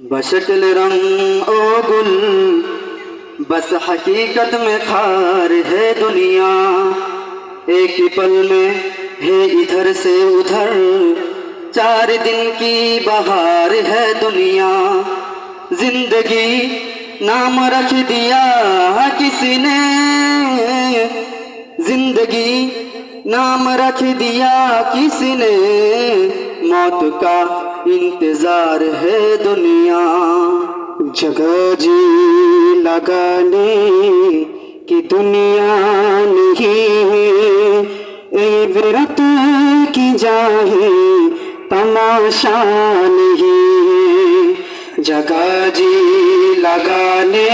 बशक्ल रंग ओ गुल, बस हकीकत में खार है दुनिया। एक ही पल में है इधर से उधर, चार दिन की बहार है दुनिया। ज़िंदगी नाम रख दिया किसी ने, ज़िंदगी नाम रख दिया किसी ने। मौत का इंतजार है दुनिया जगह जी लगाने की दुनिया नहीं है इबरत की जाए तमाशा नहीं है जगह जी लगाने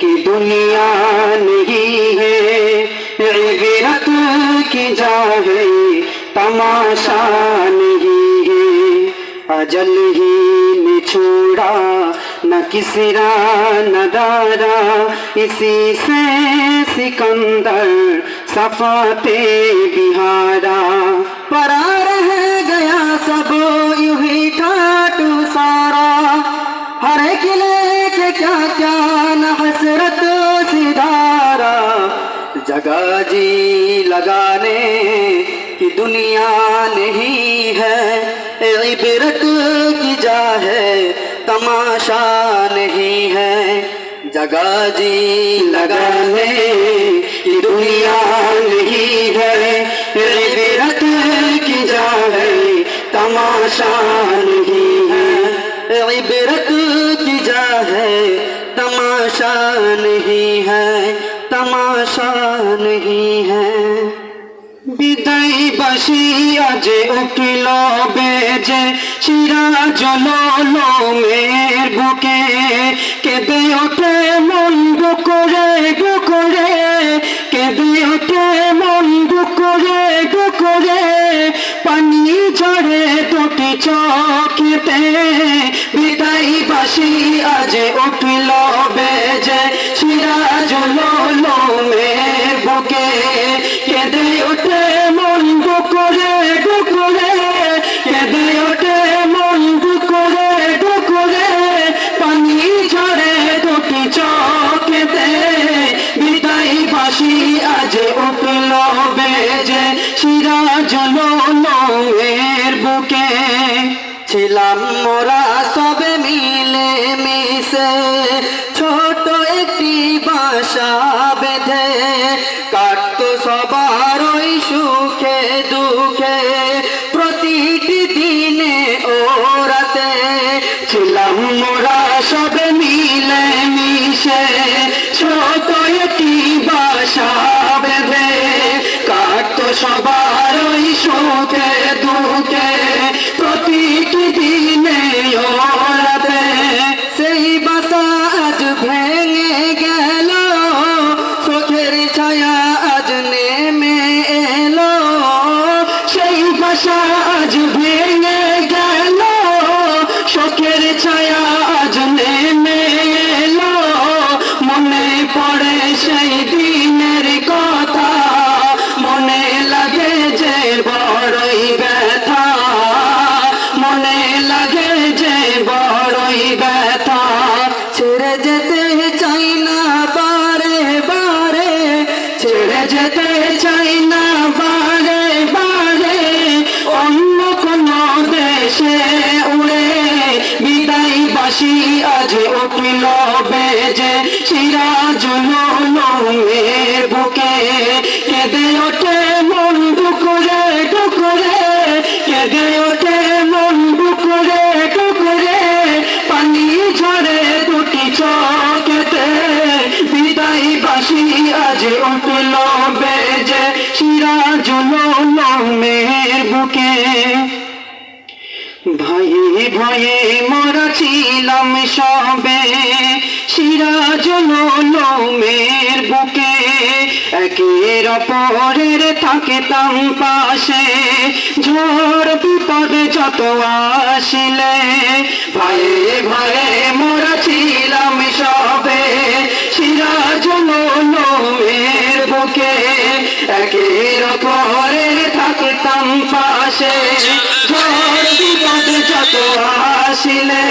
की दुनिया नहीं है इबरत की जाए तमाशा नहीं है अजल ही ने छोड़ा न किसरा न दारा। इसी से सिकंदर सफाते बिहारा। परा रह गया सब, यूँ ही ठाटू सारा। हर किले के क्या क्या न हसरत सिधारा। जगह जी लगाने की दुनिया नहीं तमाशा नहीं है जगह जी लगाने की दुनिया नहीं है इबरत की जा है तमाशा नहीं है इबरत की जा है तमाशा नहीं है तमाशा नहीं है বিদায় বাসি আজে উঠিল বেজে শিরা জল মের বুকে কেঁদে ওঠে মন বুকরে বুকরে। কেঁদে ওঠে মন বুকরে বুকরে। পানি ঝরে দুটি চোখেতে, বিদায় বাসি আজে উঠিল বেজে। শিরা জল ছিলাম মোরা সবে মিলে মিশে ছোট একটি বাসা বেঁধে কাটতো সবার ওই সুখে দুঃখে। বাসি আজ উঠিল বেজে সিরাজ মের বুকে। উঠল বেজে সিরাজ মের বুকে। ভয়ে ভয়ে মরা ছিলাম সবে সিরাজ মের বুকে। একের অপরের থাকতাম পাশে, ঝড় বিপদ যত আসিলে। ভয়ে ভয়ে মরা ছিলাম বুকে একের পরে থাকতাম পাশে। ঝড় বিপদ যত আসিলে